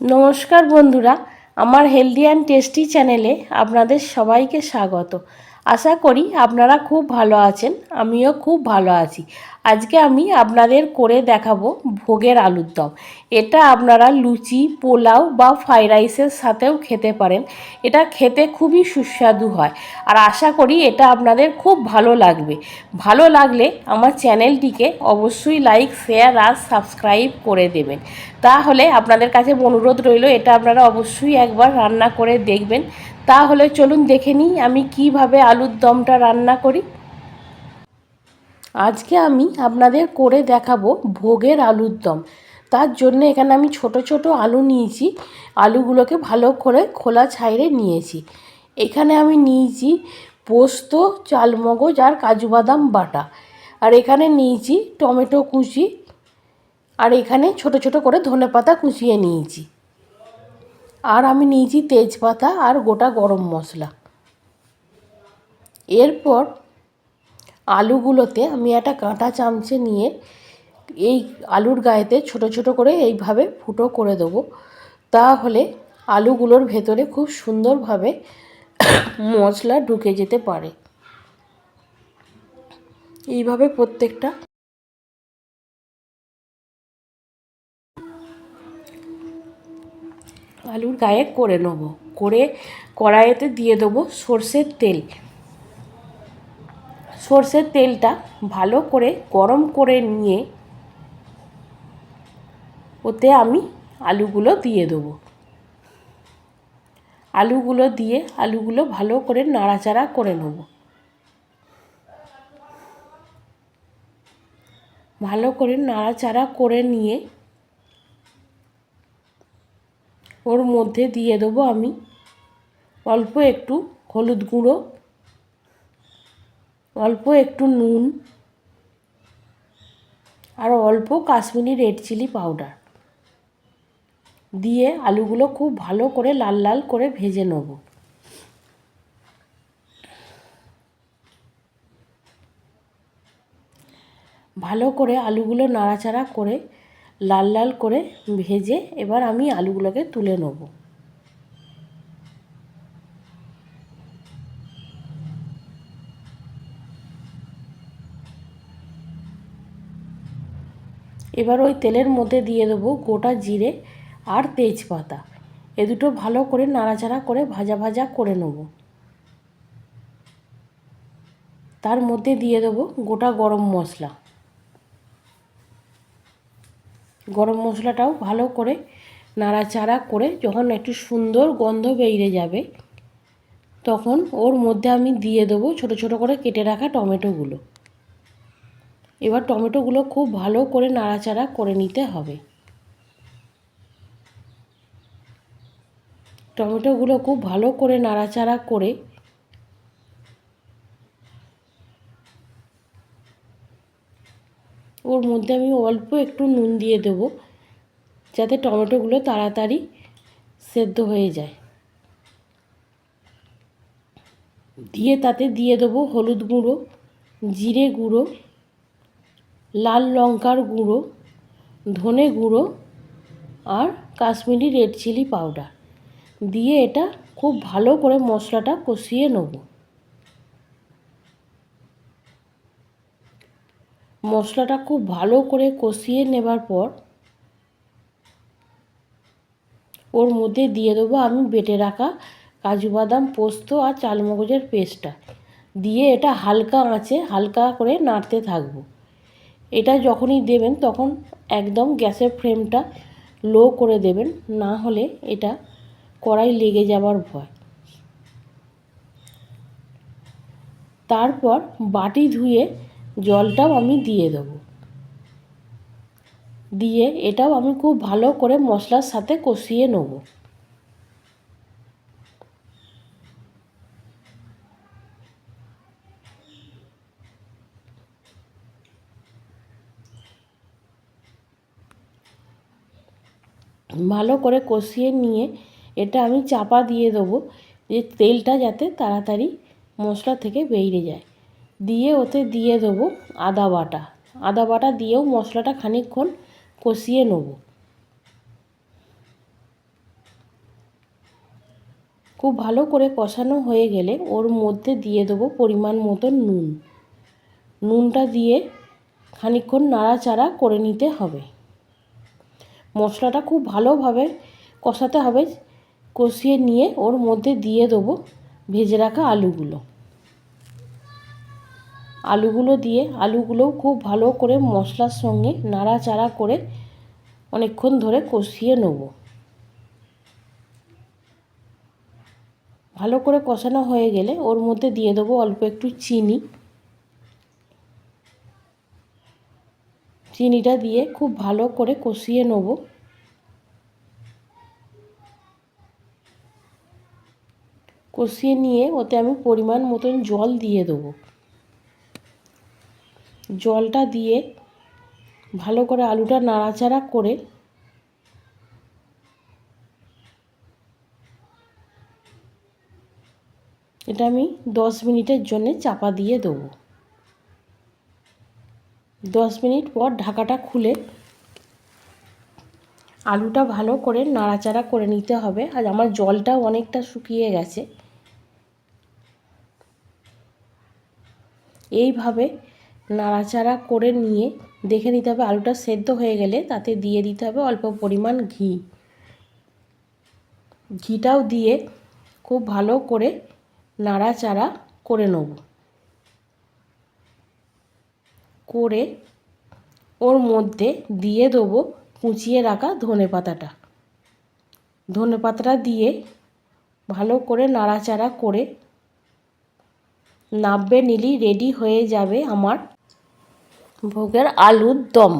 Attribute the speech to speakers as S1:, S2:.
S1: নমস্কার বন্ধুরা আমার হেলদি অ্যান্ড টেস্টি চ্যানেলে আপনাদের সবাইকে স্বাগত। আশা করি আপনারা খুব ভালো আছেন, আমিও খুব ভালো আছি। আজকে আমি আপনাদের করে দেখাবো ভোগের আলুর দম। এটা আপনারা লুচি, পোলাও বা ফ্রাইড রাইসের সাথেও খেতে পারেন। এটা খেতে খুবই সুস্বাদু হয়। আর আশা করি এটা আপনাদের খুব ভালো লাগবে। ভালো লাগলে আমার চ্যানেলটিকে অবশ্যই লাইক, শেয়ার আর সাবস্ক্রাইব করে দেবেন। তাহলে আপনাদের কাছে অনুরোধ রইল, এটা আপনারা অবশ্যই একবার রান্না করে দেখবেন। তাহলে চলুন দেখে নিই আমি কীভাবে আলুর দমটা রান্না করি। আজকে আমি আপনাদের করে দেখাবো ভোগের আলুর দম। তার জন্য এখানে আমি ছোট ছোট আলু নিয়েছি। আলুগুলোকে ভালো করে খোলা ছাইড়ে নিয়েছি। এখানে আমি নিয়েছি পোস্ত, চালমগজ আর কাজু বাদাম বাটা। আর এখানে নিয়েছি টমেটো কুচি। আর এখানে ছোট ছোট করে ধনে পাতা কুচিয়ে নিয়েছি। আর আমি নিয়েছি তেজপাতা আর গোটা গরম মশলা। এরপর আলুগুলোতে আমি একটা কাঁটা চামচে নিয়ে এই আলুর গায়েতে ছোট ছোট করে এইভাবে ফুটো করে দেবো। তাহলে আলুগুলোর ভেতরে খুব সুন্দরভাবে মশলা ঢুকে যেতে পারে। এইভাবে প্রত্যেকটা আলুর গায়ে করে নেব। করে কড়াইতে দিয়ে দেবো সর্ষের তেল। সর্ষের তেলটা ভালো করে গরম করে নিয়ে ওতে আমি আলুগুলো দিয়ে দেবো। আলুগুলো দিয়ে আলুগুলো ভালো করে নাড়াচাড়া করে নেব। ভালো করে নাড়াচাড়া করে নিয়ে ওর মধ্যে দিয়ে দেবো আমি অল্প একটু হলুদ গুঁড়ো, অল্প একটু নুন আর অল্প কাশ্মীরি রেড চিলি পাউডার। দিয়ে আলুগুলো খুব ভালো করে লাল লাল করে ভেজে নেব। ভালো করে আলুগুলো নাড়াচাড়া করে লাল লাল করে ভেজে এবার আমি আলুগুলোকে তুলে নেব। এবার ওই তেলের মধ্যে দিয়ে দেবো গোটা জিরে আর তেজপাতা। এ দুটো ভালো করে নাড়াচাড়া করে ভাজা ভাজা করে নেব। তার মধ্যে দিয়ে দেবো গোটা গরম মশলা। গরম মশলাটাও ভালো করে নাড়াচাড়া করে যখন একটু সুন্দর গন্ধ বেরিয়ে যাবে, তখন ওর মধ্যে আমি দিয়ে দেবো ছোট ছোট করে কেটে রাখা টমেটোগুলো। এবার টমেটোগুলো খুব ভালো করে নাড়াচাড়া করে নিতে হবে। টমেটোগুলো খুব ভালো করে নাড়াচাড়া করে ওর মধ্যে আমি অল্প একটু নুন দিয়ে দেবো, যাতে টমেটোগুলো তাড়াতাড়ি সেদ্ধ হয়ে যায়। দিয়ে তাতে দিয়ে দেবো হলুদ গুঁড়ো, জিরে গুঁড়ো, লাল লঙ্কার গুঁড়ো, ধনে গুঁড়ো আর কাশ্মীরি রেড চিলি পাউডার। দিয়ে এটা খুব ভালো করে মশলাটা কষিয়ে নেব। মশলাটা খুব ভালো করে কষিয়ে নেবার পর ওর মধ্যে দিয়ে দেবো আমি বেটে রাখা কাজু বাদাম পোস্ত আর চালমগজের পেস্টটা। দিয়ে এটা হালকা আঁচে হালকা করে নাড়তে থাকব। এটা যখনই দেবেন তখন একদম গ্যাসের ফ্লেমটা লো করে দেবেন, না হলে এটা কড়াই লেগে যাবার ভয়। তারপর বাটি ধুয়ে জলটাও আমি দিয়ে দেবো। দিয়ে এটাও আমি খুব ভালো করে মশলার সাথে কষিয়ে নেব। ভালো করে কষিয়ে নিয়ে এটা আমি চাপা দিয়ে দেবো, যে তেলটা যাতে তাড়াতাড়ি মশলা থেকে বেরিয়ে যায়। দিয়ে ওতে দিয়ে দেবো আদা বাটা। আদা বাটা দিয়েও মশলাটা খানিকক্ষণ কষিয়ে নেব। খুব ভালো করে কষানো হয়ে গেলে ওর মধ্যে দিয়ে দেবো পরিমাণ মতো নুন। নুনটা দিয়ে খানিকক্ষণ নাড়াচাড়া করে নিতে হবে। মশলাটা খুব ভালোভাবে কষাতে হবে। কষিয়ে নিয়ে ওর মধ্যে দিয়ে দেবো ভেজে রাখা আলুগুলো। আলুগুলো দিয়ে, আলুগুলোও খুব ভালো করে মশলার সঙ্গে নাড়াচাড়া করে অনেকক্ষণ ধরে কষিয়ে নেব। ভালো করে কষানো হয়ে গেলে ওর মধ্যে দিয়ে দেবো অল্প একটু চিনি। চিনিটা দিয়ে খুব ভালো করে কষিয়ে নেব। কষিয়ে নিয়ে ওতে আমি পরিমাণ মতন জল দিয়ে দেবো। জলটা দিয়ে ভালো করে আলুটা নাড়াচাড়া করে এটা আমি দশ মিনিটের জন্য চাপা দিয়ে দেবো। দশ মিনিট পর ঢাকাটা খুলে আলুটা ভালো করে নাড়াচাড়া করে নিতে হবে। আর আমার জলটাও অনেকটা শুকিয়ে গেছে। এইভাবে নাড়াচাড়া করে নিয়ে দেখে নিতে হবে আলুটা সেদ্ধ হয়ে গেলে তাতে দিয়ে দিতে হবে অল্প পরিমাণ ঘি। ঘিটাও দিয়ে খুব ভালো করে নাড়াচাড়া করে নেব। করে ওর মধ্যে দিয়ে দেবো কুচিয়ে রাখা ধনে পাতাটা। ধনে পাতাটা দিয়ে ভালো করে নাড়াচাড়া করে নাববে নিলি রেডি হয়ে যাবে আমার ভোগের আলুর দম।